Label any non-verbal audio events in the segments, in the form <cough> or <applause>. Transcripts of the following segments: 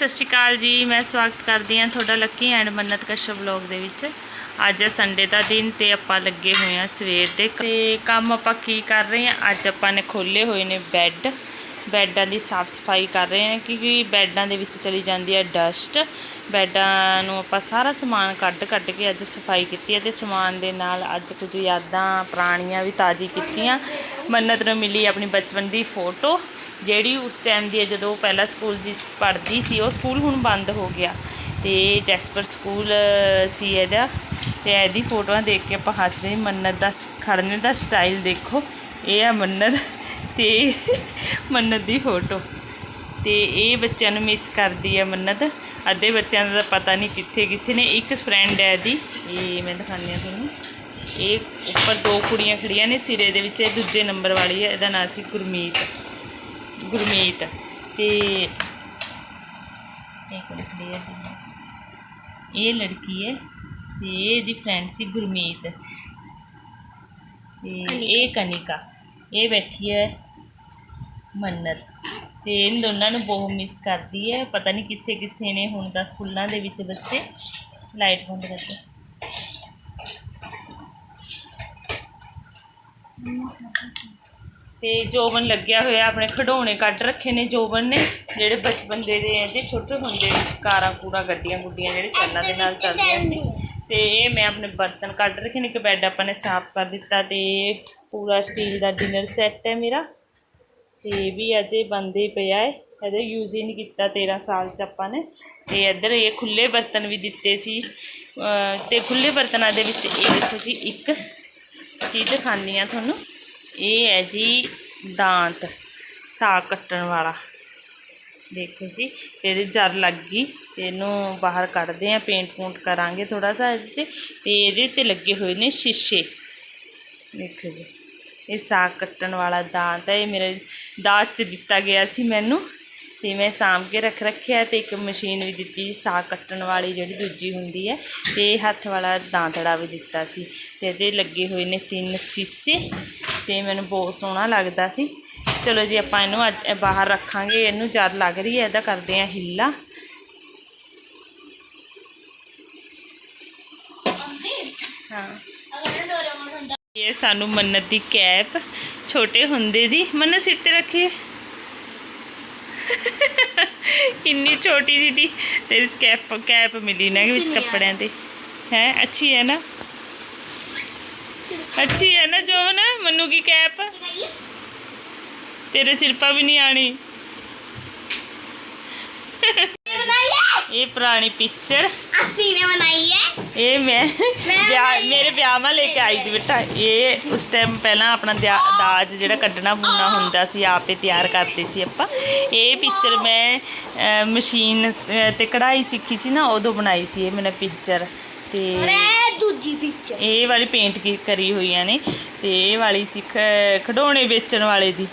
ਸਤਿ ਸ਼੍ਰੀ ਅਕਾਲ ਜੀ। ਮੈਂ ਸਵਾਗਤ ਕਰਦੀ ਹਾਂ ਤੁਹਾਡਾ ਲੱਕੀ ਐਂਡ ਮੰਨਤ ਕਸ਼ਪ ਵਲੌਗ ਦੇ ਵਿੱਚ। ਅੱਜ ਸੰਡੇ ਦਾ ਦਿਨ ਤੇ ਆਪਾਂ ਲੱਗੇ ਹੋਏ ਹਾਂ ਸਵੇਰ ਦੇ। ਤੇ ਕੰਮ ਆਪਾਂ ਕੀ ਕਰ ਰਹੇ ਹਾਂ? ਅੱਜ ਆਪਾਂ ਨੇ ਖੋਲੇ ਹੋਏ ਨੇ ਬੈੱਡ ਬੈੱਡਾਂ ਦੀ ਸਾਫ਼ ਸਫ਼ਾਈ ਕਰ ਰਹੇ ਹਾਂ ਕਿਉਂਕਿ ਬੈੱਡਾਂ ਦੇ ਵਿੱਚ ਚਲੀ ਜਾਂਦੀ ਹੈ ਡਸਟ ਬੈੱਡਾਂ ਨੂੰ ਆਪਾਂ ਸਾਰਾ ਸਮਾਨ ਕੱਢ ਕੱਢ ਕੇ ਅੱਜ ਸਫ਼ਾਈ ਕੀਤੀ ਹੈ ਤੇ ਸਮਾਨ ਦੇ ਨਾਲ ਅੱਜ ਕੁਝ ਯਾਦਾਂ, ਪੁਰਾਣੀਆਂ ਵੀ ਤਾਜ਼ੀ ਕੀਤੀਆਂ। ਮੰਨਤ ਨੂੰ ਮਿਲੀ ਆਪਣੀ ਬਚਪਨ ਦੀ ਫੋਟੋ ਜਿਹੜੀ ਉਸ ਟਾਈਮ ਦੀ ਹੈ, ਜਦੋਂ ਉਹ ਪਹਿਲਾਂ ਸਕੂਲ ਦੀ ਪੜ੍ਹਦੀ ਸੀ, ਉਹ ਸਕੂਲ ਹੁਣ ਬੰਦ ਹੋ ਗਿਆ। ਤੇ ਜੈਸਪਰ ਸਕੂਲ ਸੀ ਇਹਦਾ। ਤੇ ਇਹਦੀ ਫੋਟੋਆਂ ਦੇਖ ਕੇ ਆਪਾਂ ਹੱਸ ਰਹੇ ਮੰਨਤ ਦਾ ਸ- ਖੜਨੇ ਦਾ ਸਟਾਈਲ ਦੇਖੋ। ਇਹ ਆ ਮੰਨਤ ਤੇ <laughs> ਮੰਨਤ ਦੀ ਫੋਟੋ। ਤੇ ਇਹ ਬੱਚਿਆਂ ਨੂੰ ਮਿਸ ਕਰਦੀ ਹੈ ਮੰਨਤ। ਅੱਧੇ ਬੱਚਿਆਂ ਦਾ ਤਾਂ ਪਤਾ ਨਹੀਂ ਕਿੱਥੇ ਕਿੱਥੇ ਨੇ। ਇੱਕ ਫਰੈਂਡ ਹੈ ਇਹਦੀ। ਇਹ ਮੈਂ ਦਿਖਾਉਂਦੀ ਹਾਂ ਤੁਹਾਨੂੰ। ਇਹ ਉੱਪਰ ਦੋ ਕੁੜੀਆਂ ਖੜੀਆਂ ਨੇ ਸਿਰੇ ਦੇ ਵਿੱਚ। ਇਹ ਦੂਜੇ ਨੰਬਰ ਵਾਲੀ ਹੈ। ਇਹਦਾ ਨਾਂ ਸੀ ਗੁਰਮੀਤ। ਗੁਰਮੀਤ ਤੇ ਇਹ ਕੋਲ ਖੜੀ ਹੈ ਦੀ ਇਹ ਲੜਕੀ ਹੈ ਤੇ ਇਹ ਇਹਦੀ ਫਰੈਂਡ ਸੀ ਗੁਰਮੀਤ। ਤੇ ਇਹ ਕਨਿਕਾ। ਇਹ ਬੈਠੀ ਹੈ ਮੰਨਤ ਤੇ ਇਹਨਾਂ ਦੋਨਾਂ ਨੂੰ ਬਹੁਤ ਮਿਸ ਕਰਦੀ ਹੈ। ਪਤਾ ਨਹੀਂ ਕਿੱਥੇ ਕਿੱਥੇ ਨੇ ਹੁਣ ਤਾਂ ਸਕੂਲਾਂ ਦੇ ਵਿੱਚ ਬੱਚੇ। ਲਾਈਟ ਬੰਦ ਕਰਦੇ ਤੇ ਜੋਬਨ ਲੱਗਿਆ ਹੋਇਆ, ਆਪਣੇ ਖਿਡੌਣੇ ਕੱਢ ਰੱਖੇ ਨੇ ਜੋਬਨ ਨੇ, ਜਿਹੜੇ ਬਚਪਨ ਦੇ ਦੇ ਇਹਦੇ ਛੋਟੇ ਹੁੰਦੇ ਕਾਰਾਂ ਕੂੜਾ ਗੱਡੀਆਂ ਗੁੱਡੀਆਂ ਜਿਹੜੇ ਸੈਲਾਂ ਦੇ ਨਾਲ ਚੱਲਦੀਆਂ ਸੀ। ਤੇ ਇਹ ਮੈਂ ਆਪਣੇ ਬਰਤਨ ਕੱਢ ਰੱਖੇ ਨੇ, ਇੱਕ ਬੈੱਡ ਆਪਾਂ ਨੇ ਸਾਫ਼ ਕਰ ਦਿੱਤਾ ਤੇ ਪੂਰਾ ਸਟੀਲ ਦਾ ਡਿਨਰ ਸੈੱਟ ਹੈ ਮੇਰਾ। ਤੇ ਇਹ ਵੀ ਅਜੇ ਬੰਦੇ ਪਿਆ ਹੈ, ਇਹਦਾ ਯੂਜ਼ ਹੀ ਨਹੀਂ ਕੀਤਾ 13 ਸਾਲ ਚ ਆਪਾਂ ਨੇ। ਤੇ ਇੱਧਰ ਇਹ ਖੁੱਲੇ ਬਰਤਨ ਵੀ ਦਿੱਤੇ ਸੀ। ਅਹ ਤੇ ਖੁੱਲੇ ਬਰਤਨਾਂ ਦੇ ਵਿੱਚ ਇਹ ਦੇਖੋ ਜੀ, ਇੱਕ ਚੀਜ਼ ਦਿਖਾਉਂਦੀ ਹਾਂ ਤੁਹਾਨੂੰ। ਇਹ ਹੈ ਜੀ ਦਾਂਤ ਸਾਗ ਕੱਟਣ ਵਾਲਾ। ਦੇਖੋ ਜੀ ਤੇ ਇਹਦੇ ਜਰ ਲੱਗ ਗਈ ਤੇ ਇਹਨੂੰ ਬਾਹਰ ਕੱਢਦੇ ਆ ਪੇਂਟ ਪੂੰਟ ਕਰਾਂਗੇ ਥੋੜਾ ਜਿਹਾ ਇਹਦੇ ਤੇ ਤੇ ਇਹਦੇ ਤੇ ਲੱਗੇ ਹੋਏ ਨੇ ਸ਼ੀਸ਼ੇ। ਦੇਖੋ ਜੀ, ਇਹ ਸਾਗ ਕੱਟਣ ਵਾਲਾ ਦਾਂਤ ਹੈ, ਇਹ ਮੇਰੇ ਦਾਤ ਚ ਦਿੱਤਾ ਗਿਆ ਸੀ ਮੈਨੂੰ, ਤੇ ਮੈਂ ਸਾਂਭ ਕੇ ਰੱਖ ਰੱਖਿਆ ਤੇ ਇੱਕ ਮਸ਼ੀਨ ਵੀ ਦਿੱਤੀ ਸੀ ਸਾਗ ਕੱਟਣ ਵਾਲੀ ਜਿਹੜੀ ਦੂਜੀ ਹੁੰਦੀ ਹੈ, ਤੇ ਹੱਥ ਵਾਲਾ ਦਾਂਤੜਾ ਵੀ ਦਿੱਤਾ ਸੀ, ਤੇ ਇਹਦੇ ਲੱਗੇ ਹੋਏ ਨੇ ਤਿੰਨ ਸੀਸੇ। ਤੇ ਮੈਨੂੰ ਬਹੁਤ ਸੋਹਣਾ ਲੱਗਦਾ ਸੀ। ਚਲੋ ਜੀ ਆਪਾਂ ਇਹਨੂੰ ਅੱਜ ਬਾਹਰ ਰੱਖਾਂਗੇ। ਇਹਨੂੰ ਜਦ ਲੱਗ ਰਹੀ ਹੈ ਇਹਦਾ ਕਰਦੇ ਆ ਹਿੱਲਾ। ਹਾਂ। ਇਹ ਸਾਨੂੰ ਮੰਨਤ ਦੀ ਕੈਪ ਛੋਟੇ ਹੁੰਦੇ ਦੀ। ਮੰਨਤ ਸਿਰ ਤੇ ਰੱਖੀ। ਕਿੰਨੀ ਛੋਟੀ ਦੀ ਦੀ ਤੇਰੀ ਕੈਪ ਕੈਪ ਮਿਲੀ ਨਾ ਵਿੱਚ ਕੱਪੜਿਆਂ ਤੇ। ਹੈ ਅੱਛੀ ਹੈ ਨਾ? ਅੱਛੀ ਹੈ ਨਾ ਜੋ ਨਾ ਮੰਨੂ ਕੀ ਕੈਪ? ਤੇਰੇ ਸਿਰ ਪਾ ਵੀ ਨਹੀਂ ਆਣੀ। ਇਹ ਪੁਰਾਣੀ ਪਿਕਚਰ ਅਸੀਂ ਨੇ ਬਣਾਈ ਹੈ। ਇਹ ਮੈਂ ਵਿਆਹ ਮੇਰੇ ਵਿਆਹ ਮਾ ਲੈ ਕੇ ਆਈ ਦੀ ਬੇਟਾ। ਇਹ ਉਸ ਟਾਈਮ ਪਹਿਲਾਂ ਆਪਣਾ ਦਿਆ- ਦਾਜ ਜਿਹੜਾ ਕੱਢਣਾ ਬੁਣਨਾ ਹੁੰਦਾ ਸੀ ਆਪੇ ਤਿਆਰ ਕਰਦੇ ਸੀ ਆਪਾਂ। ਇਹ ਪਿਕਚਰ ਮੈਂ ਅਹ, ਮਸ਼ੀਨ ਸ- ਤੇ ਕਢਾਈ ਸਿੱਖੀ ਸੀ ਨਾ ਉਦੋਂ ਬਣਾਈ ਸੀ ਇਹ ਮੈਨੇ ਪਿਕਚਰ ਤੇ ਦੂਜੀ ਪਿਕਚਰ ਇਹ ਵਾਲੀ ਪੇਂਟ ਕੀ ਕਰੀ ਹੋਈਆਂ ਨੇ ਤੇ ਇਹ ਵਾਲੀ ਸਿੱਖ ਖਿਡੌਣੇ ਵੇਚਣ ਵਾਲੇ ਦੀ।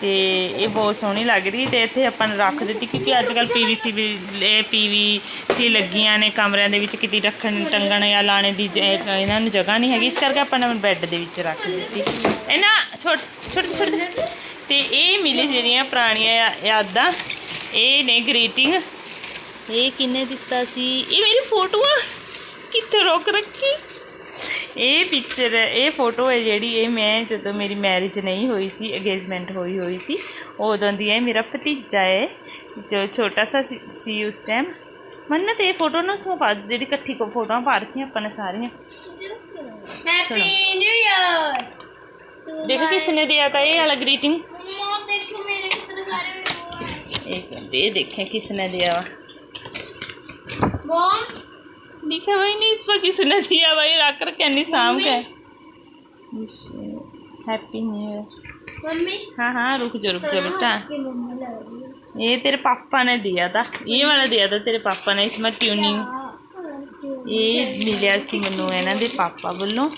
ਤੇ ਇਹ ਬਹੁਤ ਸੋਹਣੀ ਲੱਗ ਰਹੀ ਤੇ ਇੱਥੇ ਆਪਾਂ ਨੇ ਰੱਖ ਦਿੱਤੀ ਕਿਉਂਕਿ ਅੱਜ ਕੱਲ ਪੀਵੀਸੀ ਵੀ, ਇਹ ਪੀਵੀਸੀ ਲੱਗੀਆਂ ਨੇ ਕਮਰਿਆਂ ਦੇ ਵਿੱਚ ਕਿਤੇ ਰੱਖਣ, ਟੰਗਣ ਜਾਂ ਲਾਣੇ ਦੀ ਜ- ਇਹਨਾਂ ਨੂੰ ਜਗ੍ਹਾ ਨਹੀਂ ਹੈਗੀ। ਇਸ ਕਰਕੇ ਆਪਾਂ ਨੇ ਬੈੱਡ ਦੇ ਵਿੱਚ ਰੱਖ ਦਿੱਤੀ। ਇਹਨਾਂ ਛੋਟ ਛੋਟ ਛੋਟ ਤੇ ਇਹ ਮਿਲੀ ਜਿਹੜੀਆਂ ਪੁਰਾਣੀਆਂ ਯਾਦਾਂ। ਇਹ ਨੇ ਗ੍ਰੀਟਿੰਗ ਇਹ ਕਿੰਨੇ ਦਿੱਤਾ ਸੀ? ਇਹ ਮੇਰੀ ਫੋਟੋ ਆ ਕਿੱਥੇ ਰੋਕ ਰੱਖੀ? ਇਹ ਪਿਕਚਰ ਇਹ ਫੋਟੋ ਹੈ ਜਿਹੜੀ ਇਹ ਮੈਂ ਜਦੋਂ ਮੇਰੀ ਮੈਰਿਜ ਨਹੀਂ ਹੋਈ ਸੀ ਅਗੇਜਮੈਂਟ ਹੋਈ ਹੋਈ ਸੀ ਉਦੋਂ ਦੀ ਹੈ ਮੇਰਾ ਭਤੀਜਾ ਹੈ ਜੋ ਛੋਟਾ ਸਾ ਸੀ ਉਸ ਟਾਈਮ ਮੰਨਤ ਇਹ ਫੋਟੋ ਨੂੰ ਸੋ ਪਾ ਜਿਹੜੀ ਇਕੱਠੀ ਕੋ ਫੋਟੋਆਂ ਪਾ ਰੱਖੀਆਂ ਆਪਾਂ ਨੇ ਸਾਰੀਆਂ। ਹੈਪੀ ਦੇਖ ਕਿਸ ਨੇ ਦਿਆ ਤਾਂ ਇਹ ਵਾਲਾ ਗ੍ਰੀਟਿੰਗ ਮਾਂ ਦੇਖੋ ਮੇਰੇ ਕਿਤਨੇ ਸਾਰੇ ਇਹ ਇਹ ਦੇਖੇ ਕਿਸ ਨੇ ਦਿਆ ਵਾ। लिखा भाई नहीं इस पर किसने दिया भाई रख कर कहनी शाम का हैप्पी न्यू ईयर मम्मी हाँ हाँ रुक जाओ रुक जाओ बेटा इसकी मम्मा लग रही है ये तेरे पापा ने दिया था ये वाला दिया था तेरे पापा ने इसमें ट्यूनिंग ਇਹ ਮਿਲਿਆ ਸੀ ਮੈਨੂੰ ਇਹਨਾਂ ਦੇ ਪਾਪਾ ਵੱਲੋਂ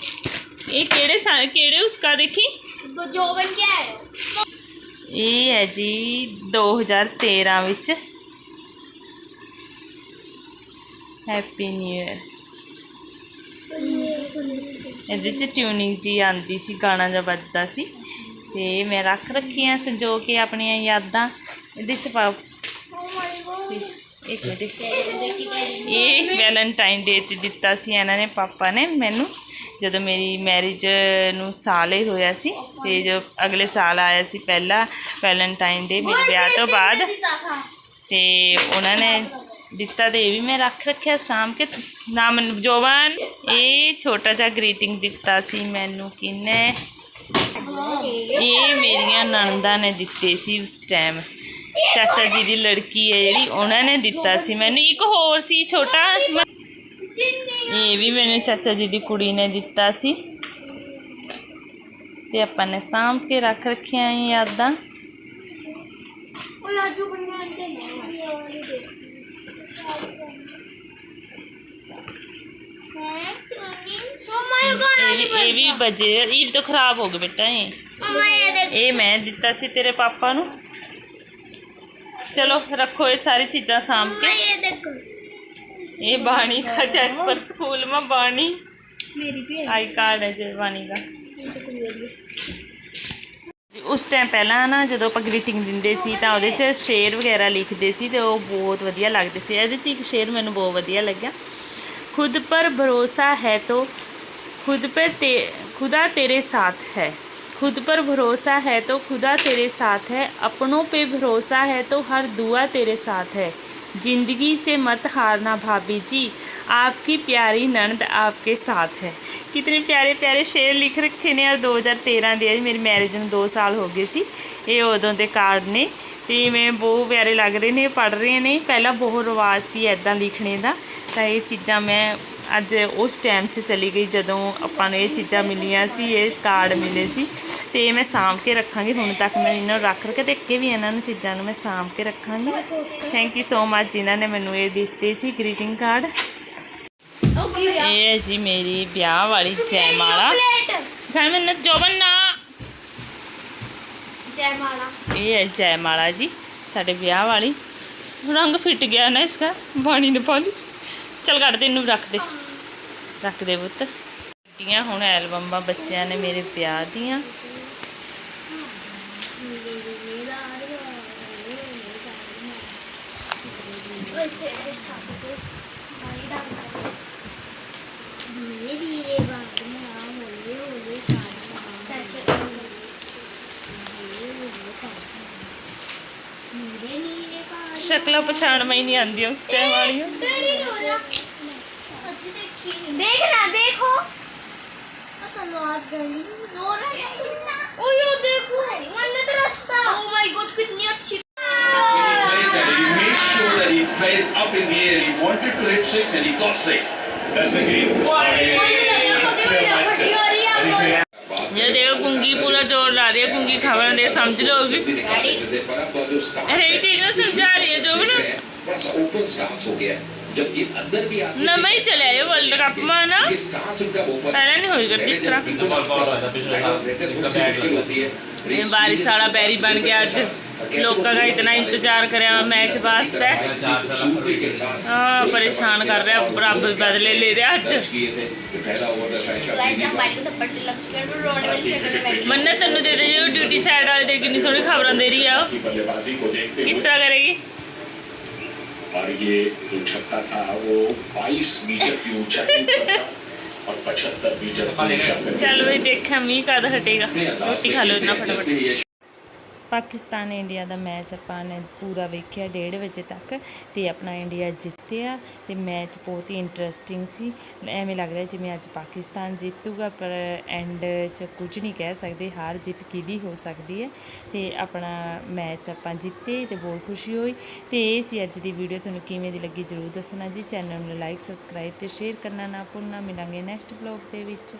ਇਹ ਕਿਹੜੇ ਸਾਲ ਕਿਹੜੇ ਉਸਕਾ ਦੇਖੀ तो जो बन के आए ਇਹ ਹੈ ਜੀ 2013 ਵਿੱਚ ਹੈਪੀ ਨਿਊ ਇਅਰ ਇਹਦੇ 'ਚ ਟਿਊਨਿੰਗ ਜੀ ਆਂਦੀ ਸੀ, ਗਾਣਾ ਜਿਹਾ ਵੱਜਦਾ ਸੀ। ਤੇ ਮੈਂ ਰੱਖ ਰੱਖੀਆਂ ਸੰਜੋ ਕੇ ਆਪਣੀਆਂ ਯਾਦਾਂ ਇਹਦੇ 'ਚ ਪਾ Oh ਇੱਕ ਮਿੰਟ ਇਹ ਵੈਲੈਂਟਾਈਨ ਡੇ ਤੇ ਦਿੱਤਾ ਸੀ, ਇਹਨਾਂ ਨੇ, ਪਾਪਾ ਨੇ ਮੈਨੂੰ। ਜਦੋਂ ਮੇਰੀ ਮੈਰਿਜ ਨੂੰ ਸਾਲ ਹੀ ਹੋਇਆ ਸੀ, ਤੇ ਜੋ ਅਗਲੇ ਸਾਲ ਆਇਆ ਸੀ ਪਹਿਲਾ ਵੈਲੈਂਟਾਈਨ ਡੇ, ਮੇਰੇ ਵਿਆਹ ਤੋਂ ਬਾਅਦ। ਤੇ ਉਹਨਾਂ ਨੇ ਦਿੱਤਾ ਤੇ ਇਹ ਵੀ ਮੈਂ ਰੱਖ ਰੱਖਿਆ ਸਾਂਭ ਕੇ ਨਾਮ ਜੋਵਨ ਇਹ ਛੋਟਾ ਜਿਹਾ ਗ੍ਰੀਟਿੰਗ ਦਿੱਤਾ ਸੀ ਮੈਨੂੰ ਕਿਨੇ ਇਹ ਮੇਰੀਆਂ ਨਣਦਾਂ ਨੇ ਦਿੱਤੇ ਸੀ ਉਸ ਟਾਈਮ ਚਾਚਾ ਜੀ ਦੀ ਲੜਕੀ ਹੈ ਜਿਹੜੀ ਉਹਨਾਂ ਨੇ ਦਿੱਤਾ ਸੀ ਮੈਨੂੰ ਇੱਕ ਹੋਰ ਸੀ ਛੋਟਾ ਇਹ ਵੀ ਮੈਨੂੰ ਚਾਚਾ ਜੀ ਦੀ ਕੁੜੀ ਨੇ ਦਿੱਤਾ ਸੀ ਤੇ ਆਪਾਂ ਨੇ ਸਾਂਭ ਕੇ ਰੱਖ ਰੱਖਿਆ ਇਹ ਯਾਦਾਂ ਇਹ ਵੀ ਇਹ ਵੀ ਬਜੇ ਇਹ ਤਾਂ ਖਰਾਬ ਹੋ ਗਏ ਬੇਟਾ ਇਹ। ਇਹ ਮੈਂ ਦਿੱਤਾ ਸੀ ਤੇਰੇ ਪਾਪਾ ਨੂੰ। ਚਲੋ ਰੱਖੋ ਇਹ ਸਾਰੀ ਚੀਜ਼ਾਂ ਸਾਂਭ ਕੇ। ਇਹ ਦੇਖੋ। ਇਹ ਬਾਣੀ ਦਾ ਜੈਸਪਰ ਸਕੂਲ ਮਾ ਬਾਣੀ। ਮੇਰੀ ਵੀ ਆਈ ਕਾਰਡ ਹੈ ਜੇ ਬਾਣੀ ਦਾ। ਉਸ ਟਾਈਮ ਪਹਿਲਾਂ ਨਾ ਜਦੋਂ ਆਪਾਂ ਗ੍ਰੀਟਿੰਗ ਦਿੰਦੇ ਸੀ ਤਾਂ ਉਹਦੇ 'ਚ ਸ਼ੇਰ ਵਗੈਰਾ ਲਿਖਦੇ ਸੀ ਤੇ ਉਹ ਬਹੁਤ ਵਧੀਆ ਲੱਗਦੇ ਸੀ। ਇਹਦੇ 'ਚ ਇੱਕ ਸ਼ੇਰ ਮੈਨੂੰ ਬਹੁਤ ਵਧੀਆ ਲੱਗਿਆ। ਖੁਦ ਪਰ ਭਰੋਸਾ ਹੈ ਤੋ खुद पर ते खुदा तेरे साथ है खुद पर भरोसा है तो खुदा तेरे साथ है अपनों पे भरोसा है तो हर दुआ तेरे साथ है ज़िंदगी से मत हारना भाभी जी आपकी प्यारी ननद आपके साथ है कितने प्यारे प्यारे शेर ਲਿਖ ਰੱਖੇ ਨੇ ਆ 2013 ਦੇ ਆ ਜੀ, ਮੇਰੀ ਮੈਰਿਜ ਨੂੰ 2 ਸਾਲ ਹੋ ਗਏ ਸੀ ਇਹ ਉਦੋਂ ਦੇ ਕਾਰਡ ਨੇ ਤੇ ਮੈਂ ਬਹੁਤ ਪਿਆਰੇ ਲੱਗ ਰਹੇ ਨੇ ਪੜ ਰਹੇ ਨੇ ਪਹਿਲਾਂ ਬਹੁਤ ਰਿਵਾਜ ਸੀ ਐਦਾਂ ਲਿਖਣੇ ਦਾ ਤਾਂ ਇਹ ਚੀਜ਼ਾਂ ਮੈਂ ਅੱਜ ਉਸ ਟਾਈਮ 'ਚ ਚਲੀ ਗਈ ਜਦੋਂ ਆਪਾਂ ਨੂੰ ਇਹ ਚੀਜ਼ਾਂ ਮਿਲੀਆਂ ਸੀ ਇਹ ਕਾਰਡ ਮਿਲੇ ਸੀ ਤੇ ਮੈਂ ਸਾਂਭ ਕੇ ਰੱਖਾਂਗੀ ਹੁਣ ਤੱਕ ਮੈਂ ਇਹਨਾਂ ਨੂੰ ਰੱਖ ਰੱਖ ਕੇ ਤੇ ਅੱਗੇ ਵੀ ਇਹਨਾਂ ਨੂੰ ਚੀਜ਼ਾਂ ਨੂੰ ਮੈਂ ਸਾਂਭ ਕੇ ਰੱਖਾਂਗੀ। ਥੈਂਕ ਯੂ ਸੋ ਮਚ ਜਿਨ੍ਹਾਂ ਨੇ ਮੈਨੂੰ ਇਹ ਦਿੱਤੇ ਸੀ ਗ੍ਰੀਟਿੰਗ ਕਾਰਡ ਇਹ ਹੈ ਜੀ ਮੇਰੀ ਵਿਆਹ ਵਾਲੀ ਜੈਮਾਲਾ ਖੈ ਮੈਂ ਜੋਬਨ ਨਾ। ਜੈਮਾਲਾ ਇਹ ਹੈ ਜੈਮਾਲਾ ਜੀ ਸਾਡੇ ਵਿਆਹ ਵਾਲੀ। ਰੰਗ ਫਿੱਟ ਗਿਆ ਨਾ ਇਸਕਾ ਪਾਣੀ ਨੇ ਪਾਲੀ ਚਲ ਕੱਢ ਦੇ, ਇਹਨੂੰ ਰੱਖ ਦੇ। ਰੱਖ ਦੇ ਪੁੱਤ। ਕੱਢੀਆਂ ਹੁਣ ਐਲਬਮਾਂ ਬੱਚਿਆਂ ਨੇ ਮੇਰੇ ਵਿਆਹ ਦੀਆਂ। ਸ਼ਕਲਾਂ ਪਛਾਣ ਮੈਂ ਨਹੀਂ ਆਉਂਦੀ ਉਸ ਟਾਈਮ ਵਾਲੀਆਂ देखना देखो तलवार गली रो रहा है ओ यो देखो मन्नत रास्ता ओ माय गॉड कितनी अच्छी He made sure that he plays up in the air. He wanted to hit six and he got six. That's the game. ला रही है गुंगी खबर दे समझ लोगी अरे एक चीज ना समझा रही है जो भी ना थोड़ा सा ओपन स्टांस हो गया ਨਵਾਂ ਹੀ ਚਲੇ ਆਇਓ ਵਰਲਡ ਕੱਪ ਮਾ ਨਾ ਪਹਿਲਾਂ ਨਹੀਂ ਹੋਈ ਗੱਡੀ ਇਸ ਤਰ੍ਹਾਂ ਇਹ ਬਾਰਿਸ਼ ਵਾਲਾ ਬੈਰੀ ਬਣ ਗਿਆ ਅੱਜ ਲੋਕਾਂ ਦਾ ਇਤਨਾ ਇੰਤਜ਼ਾਰ ਕਰਿਆ ਮੈਚ ਵਾਸਤੇ ਹਾਂ ਪਰੇਸ਼ਾਨ ਕਰ ਰਿਹਾ ਰੱਬ ਬਦਲੇ ਲੈ ਰਿਹਾ ਅੱਜ ਮੰਨਤ ਤੈਨੂੰ ਦੇ ਦੇ ਡਿਊਟੀ ਸਾਈਡ ਵਾਲੇ ਦੇ ਕਿੰਨੀ ਸੋਹਣੀ ਖਬਰਾਂ ਦੇ ਰਹੀ ਆ ਕਿਸ ਤਰ੍ਹਾਂ ਕਰੇਗੀ और ये जो छक्का था वो 22 मीटर की ऊंचाई पर था और 75 मीटर चल भी देखा मी कद हटेगा रोटी खा लो इतना फटाफट ਪਾਕਿਸਤਾਨ, ਇੰਡੀਆ ਦਾ ਮੈਚ ਆਪਾਂ ਨੇ ਪੂਰਾ ਵੇਖਿਆ ਡੇਢ ਵਜੇ ਤੱਕ ਤੇ ਆਪਣਾ ਇੰਡੀਆ ਜਿੱਤਿਆ ਤੇ ਮੈਚ ਬਹੁਤ ਹੀ ਇੰਟਰਸਟਿੰਗ ਸੀ। ਐਵੇਂ ਲੱਗ ਰਿਹਾ ਜਿਵੇਂ ਅੱਜ ਪਾਕਿਸਤਾਨ ਜਿੱਤੂਗਾ, ਪਰ ਐਂਡ 'ਚ ਕੁਝ ਨਹੀਂ ਕਹਿ ਸਕਦੇ, ਹਾਰ ਜਿੱਤ ਕਿਹਦੀ ਹੋ ਸਕਦੀ ਹੈ। ਤੇ ਆਪਣਾ ਮੈਚ ਆਪਾਂ ਜਿੱਤੇ ਤੇ ਬਹੁਤ ਖੁਸ਼ੀ ਹੋਈ। ਤੇ ਇਹ ਸੀ ਅੱਜ ਦੀ ਵੀਡੀਓ ਤੁਹਾਨੂੰ ਕਿਵੇਂ ਦੀ ਲੱਗੀ ਜਰੂਰ ਦੱਸਣਾ ਜੀ। ਚੈਨਲ ਨੂੰ ਲਾਈਕ ਸਬਸਕ੍ਰਾਈਬ ਤੇ ਸ਼ੇਅਰ ਕਰਨਾ ਨਾ ਭੁੱਲਣਾ। ਮਿਲਾਂਗੇ ਨੈਕਸਟ ਬਲੌਗ ਦੇ ਵਿੱਚ।